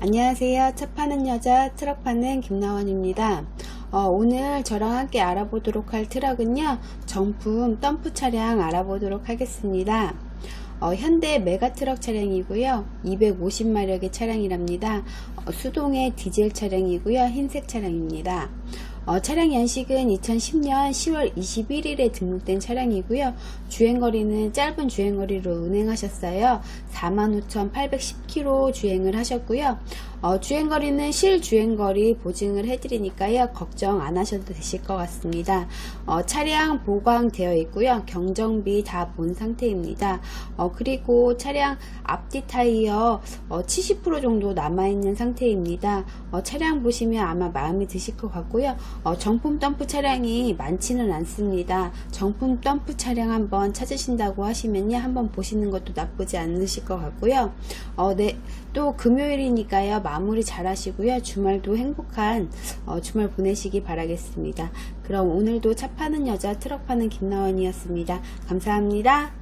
안녕하세요. 차 파는 여자 트럭 파는 김나원입니다. 어, 오늘 저랑 함께 알아보도록 할 트럭은요. 정품 덤프 차량 알아보도록 하겠습니다. 어, 현대 메가트럭 차량이고요. 250마력의 차량이랍니다. 어, 수동의 디젤 차량이고요. 흰색 차량입니다. 어, 차량 연식은 2010년 10월 21일에 등록된 차량이고요. 주행거리는 짧은 주행거리로 운행하셨어요. 45,810km 주행을 하셨고요. 어, 주행거리는 실주행거리 보증을 해드리니까요. 걱정 안 하셔도 되실 것 같습니다. 어, 차량 보강되어 있고요. 경정비 다 본 상태입니다. 어, 그리고 차량 앞뒤 타이어 어, 70% 정도 남아있는 상태입니다. 어, 차량 보시면 아마 마음에 드실 것 같고요. 어, 정품 덤프 차량이 많지는 않습니다. 정품 덤프 차량 한번 찾으신다고 하시면요. 한번 보시는 것도 나쁘지 않으실 것 같고요. 어, 네. 또 금요일이니까요. 마무리 잘 하시고요. 주말도 행복한 어, 주말 보내시기 바라겠습니다. 그럼 오늘도 차 파는 여자 트럭 파는 김나원이었습니다. 감사합니다.